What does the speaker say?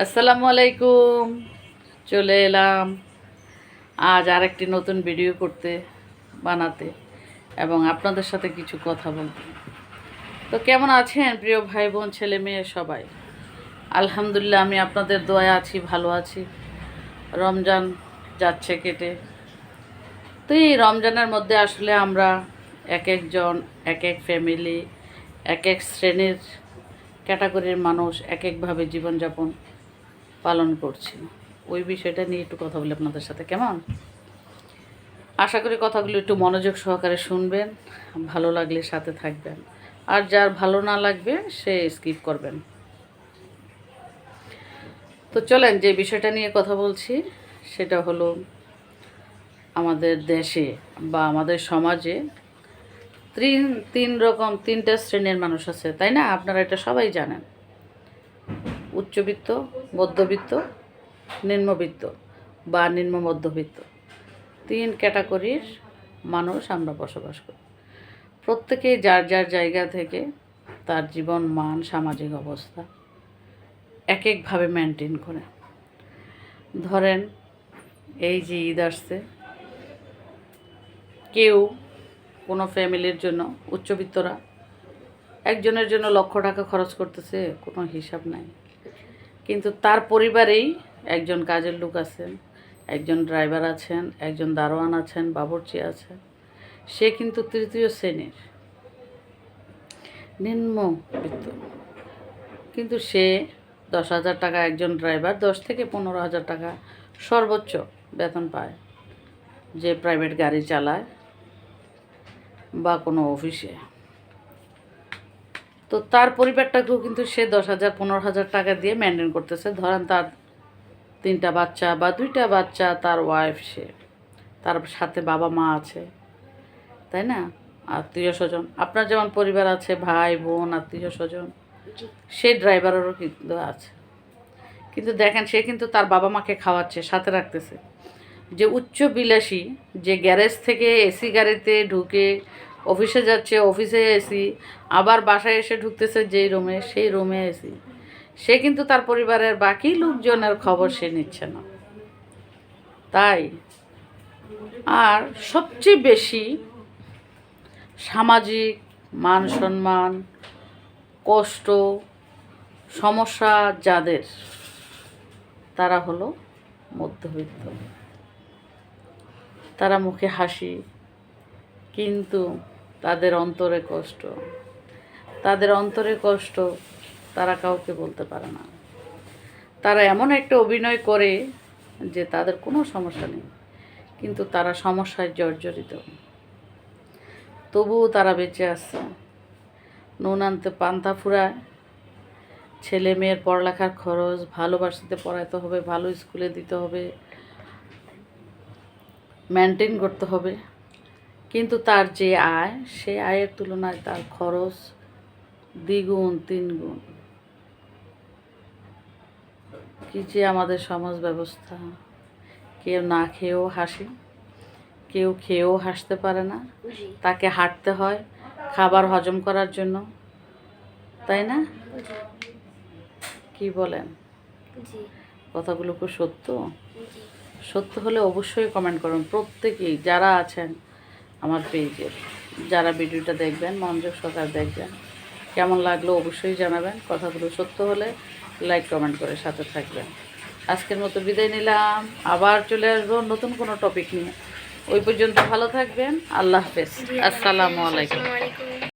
আসসালামু আলাইকুম। চলে এলাম আজ আরেকটি নতুন ভিডিও করতে, বানাতে এবং আপনাদের সাথে কিছু কথা বলতে। তো কেমন আছেন প্রিয় ভাই বোন ছেলে মেয়ে সবাই? আলহামদুলিল্লাহ, আমি আপনাদের দোয়া আছি, ভালো আছি। রমজান যাচ্ছে কেটে। তো এই রমজানের মধ্যে আসলে আমরা এক একজন, এক এক ফ্যামিলি এক এক শ্রেণির ক্যাটাগরির মানুষ এক একভাবে জীবনযাপন পালন করছি। ওই বিষয়টা নিয়ে একটু কথা বলি আপনাদের সাথে, কেমন? আশা করি কথাগুলো একটু মনোযোগ সহকারে শুনবেন, ভালো লাগলে সাথে থাকবেন। আর যার ভালো না লাগবে, সে স্কিপ করবেন। তো চলেন, যে বিষয়টা নিয়ে কথা বলছি, সেটা হলো আমাদের দেশে বা আমাদের সমাজে তিন তিন রকম, তিনটা শ্রেণির মানুষ আছে, তাই না? আপনারা এটা সবাই জানেন। উচ্চবিত্ত, মধ্যবিত্ত, নিম্নবিত্ত বা নিম্ন মধ্যবিত্ত। তিন ক্যাটাগরির মানুষ আমরা বসবাস করি। প্রত্যেকেই যার যার জায়গা থেকে তার জীবন, মান, সামাজিক অবস্থা এক একভাবে মেনটেন করে। ধরেন, এই যে ঈদ আসছে, কেউ কোনো ফ্যামিলির জন্য, উচ্চবিত্তরা, একজনের জন্য লক্ষ টাকা খরচ করতেছে, কোনো হিসাব নাই। কিন্তু তার পরিবারেই একজন কাজের লোক আছেন, একজন ড্রাইভার আছেন, একজন দারোয়ান আছেন, বাবরচি আছেন। সে কিন্তু তৃতীয় শ্রেণির। নিম্নবিত্ত কিন্তু সে দশ হাজার টাকা একজন ড্রাইভার, দশ থেকে পনেরো হাজার টাকা সর্বোচ্চ বেতন পায় যে প্রাইভেট গাড়ি চালায় বা কোনো অফিসে। তো তার পরিবারটাকেও কিন্তু সে দশ হাজার, পনেরো হাজার টাকা দিয়ে মেনটেন করতেছে। ধরেন তার তিনটা বাচ্চা বা দুইটা বাচ্চা, তার ওয়াইফ সে, তার সাথে বাবা মা আছে, তাই না? আত্মীয় স্বজন আপনার যেমন পরিবার আছে, ভাই, বোন আত্মীয় স্বজন সে ড্রাইভারেরও কিন্তু আছে। কিন্তু দেখেন, সে কিন্তু তার বাবা মাকে খাওয়াচ্ছে, সাথে রাখতেছে। যে উচ্চ বিলাসী, যে গ্যারেজ থেকে এসি গাড়িতে ঢুকে অফিসে যাচ্ছে, অফিসে এসি আবার বাসায় এসে ঢুকতেছে যেই রুমে, সেই রুমে এসি সে কিন্তু তার পরিবারের বাকি লোকজনের খবর সে নিচ্ছে না। তাই আর সবচেয়ে বেশি সামাজিক মান সম্মান, কষ্ট, সমস্যা যাদের, তারা হলো মধ্যবিত্ত। তারা মুখে হাসি, কিন্তু তাদের অন্তরে কষ্ট। তাদের অন্তরে কষ্ট তারা কাউকে বলতে পারে না। তারা এমন একটা অভিনয় করে যে তাদের কোনো সমস্যা নেই, কিন্তু তারা সমস্যায় জর্জরিত। তবুও তারা বেঁচে আসছে নুন আনতে পান্তা ফুরায়। ছেলে মেয়ের পড়ালেখার খরচ, ভালোবাসাতে পড়াইতে হবে, ভালো স্কুলে দিতে হবে মেনটেন করতে হবে। কিন্তু তার যে আয় সে আয়ের তুলনায় তার খরচ দ্বিগুণ তিনগুণ। কি যে আমাদের সমাজ ব্যবস্থা কেউ না খেয়েও হাসি কেউ খেয়েও হাসতে পারে না। তাকে হাঁটতে হয় খাবার হজম করার জন্য। তাই না? কি বলেন? কথাগুলো খুব সত্য। সত্য হলে অবশ্যই কমেন্ট করুন। প্রত্যেকেই যারা আছেন আমার পেজে। যারা ভিডিওটা দেখবেন মনোযোগ সরকার দেখবেন। কেমন লাগল অবশ্যই জানাবেন। কথাগুলো সত্য হলে লাইক কমেন্ট করে সাথে থাকবেন। আজকের মতো বিদায় নিলাম। আবার চলে আসব নতুন কোনো টপিক নিয়ে। ওই পর্যন্ত ভালো থাকবেন। আল্লাহ হাফেজ। আসসালামু আলাইকুম। আসসালামু আলাইকুম।